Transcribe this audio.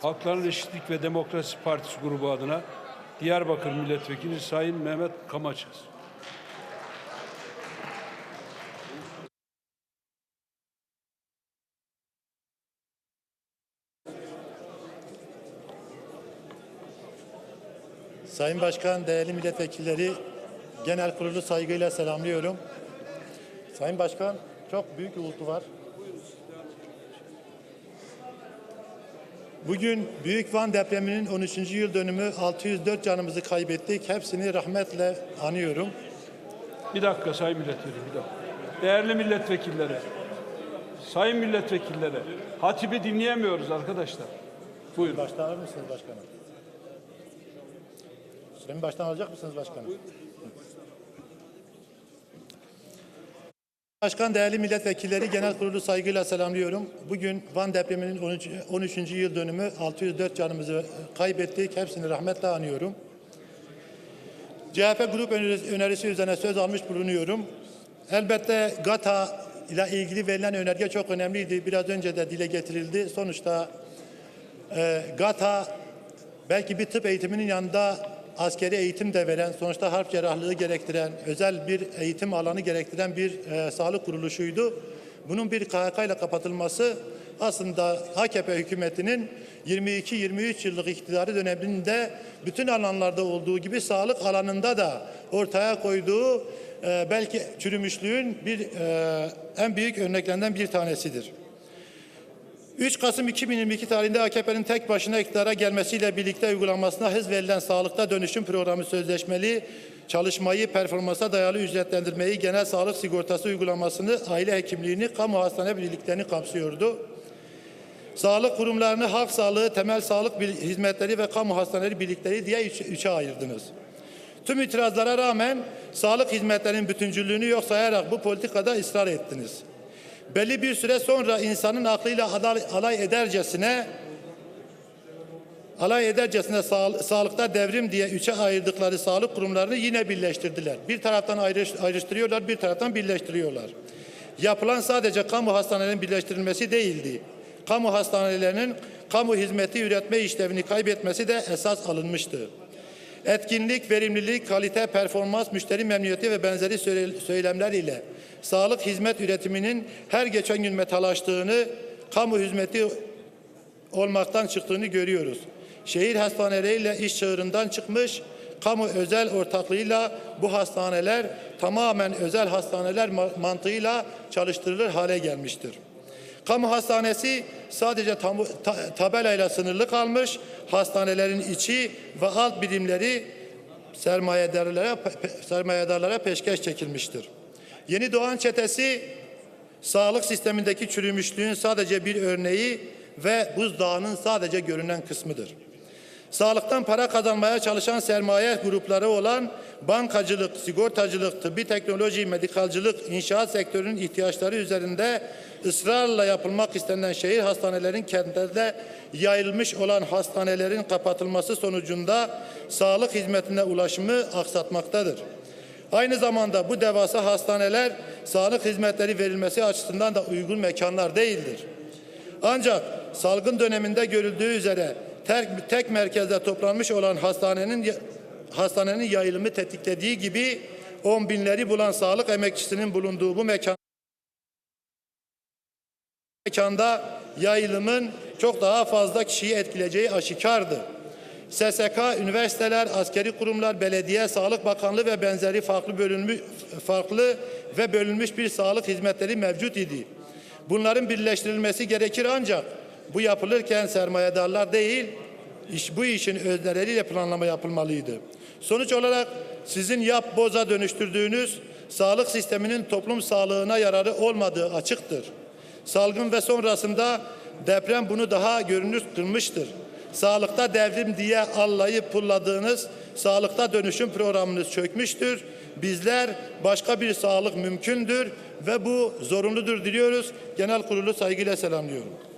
Halkların Eşitlik ve Demokrasi Partisi grubu adına Diyarbakır Milletvekili Sayın Mehmet Kamaçız. Sayın Başkan, değerli milletvekilleri, genel kurulu saygıyla selamlıyorum. Sayın Başkan, çok büyük uğultu var. Bugün Büyük Van depreminin 13. yıl dönümü 604 canımızı kaybettik. Hepsini rahmetle anıyorum. Bir dakika Sayın Milletvekili, bir dakika. Değerli milletvekilleri, Sayın milletvekilleri, hatibi dinleyemiyoruz arkadaşlar. Buyurun. Baştan alır mısınız başkanım? Sayın Baştan alacak mısınız başkanım? Başkan değerli milletvekilleri genel kurulu saygıyla selamlıyorum. Bugün Van depreminin 13. 13. yıl dönümü 604 canımızı kaybettik. Hepsini rahmetle anıyorum. CHP grup önerisi üzerine söz almış bulunuyorum. Elbette GATA ile ilgili verilen önerge çok önemliydi. Biraz önce de dile getirildi. Sonuçta e, GATA belki bir tıp eğitiminin yanında askeri eğitim de veren, sonuçta harp cerrahlığı gerektiren, özel bir eğitim alanı gerektiren bir e, sağlık kuruluşuydu. Bunun bir KHK ile kapatılması aslında AKP hükümetinin 22-23 yıllık iktidarı döneminde bütün alanlarda olduğu gibi sağlık alanında da ortaya koyduğu e, belki çürümüşlüğün bir e, en büyük örneklerinden bir tanesidir. 3 Kasım 2022 tarihinde AKP'nin tek başına iktidara gelmesiyle birlikte uygulanmasına hız verilen sağlıkta dönüşüm programı sözleşmeli çalışmayı, performansa dayalı ücretlendirmeyi, genel sağlık sigortası uygulamasını, aile hekimliğini, kamu hastane birliklerini kapsıyordu. Sağlık kurumlarını halk sağlığı, temel sağlık hizmetleri ve kamu hastaneleri birlikleri diye üç, üçe ayırdınız. Tüm itirazlara rağmen sağlık hizmetlerinin bütüncüllüğünü yok sayarak bu politikada ısrar ettiniz belli bir süre sonra insanın aklıyla alay edercesine alay edercesine sağ- sağlıkta devrim diye üçe ayırdıkları sağlık kurumlarını yine birleştirdiler. Bir taraftan ayrış, ayrıştırıyorlar, bir taraftan birleştiriyorlar. Yapılan sadece kamu hastanelerinin birleştirilmesi değildi. Kamu hastanelerinin kamu hizmeti üretme işlevini kaybetmesi de esas alınmıştı. Etkinlik, verimlilik, kalite, performans, müşteri memnuniyeti ve benzeri söyle- söylemler ile sağlık hizmet üretiminin her geçen gün metalaştığını, kamu hizmeti olmaktan çıktığını görüyoruz. Şehir hastaneleriyle iş çığırından çıkmış, kamu özel ortaklığıyla bu hastaneler tamamen özel hastaneler ma- mantığıyla çalıştırılır hale gelmiştir. Kamu hastanesi sadece tamu, ta- tabelayla sınırlı kalmış, hastanelerin içi ve alt birimleri sermayedarlara, pe- sermayedarlara peşkeş çekilmiştir. Yeni doğan çetesi sağlık sistemindeki çürümüşlüğün sadece bir örneği ve buzdağının sadece görünen kısmıdır. Sağlıktan para kazanmaya çalışan sermaye grupları olan bankacılık, sigortacılık, tıbbi teknoloji, medikalcılık, inşaat sektörünün ihtiyaçları üzerinde ısrarla yapılmak istenen şehir hastanelerin kentlerde yayılmış olan hastanelerin kapatılması sonucunda sağlık hizmetine ulaşımı aksatmaktadır. Aynı zamanda bu devasa hastaneler sağlık hizmetleri verilmesi açısından da uygun mekanlar değildir. Ancak salgın döneminde görüldüğü üzere tek, tek merkezde toplanmış olan hastanenin hastanenin yayılımı tetiklediği gibi on binleri bulan sağlık emekçisinin bulunduğu bu mekan mekanda yayılımın çok daha fazla kişiyi etkileyeceği aşikardı. SSK, üniversiteler, askeri kurumlar, belediye, Sağlık Bakanlığı ve benzeri farklı bölünmüş farklı ve bölünmüş bir sağlık hizmetleri mevcut idi. Bunların birleştirilmesi gerekir ancak bu yapılırken sermayedarlar değil, iş, bu işin özneleriyle planlama yapılmalıydı. Sonuç olarak sizin yap boza dönüştürdüğünüz sağlık sisteminin toplum sağlığına yararı olmadığı açıktır. Salgın ve sonrasında deprem bunu daha görünür kılmıştır. Sağlıkta devrim diye allayıp pulladığınız sağlıkta dönüşüm programınız çökmüştür. Bizler başka bir sağlık mümkündür ve bu zorunludur diliyoruz. Genel kurulu saygıyla selamlıyorum.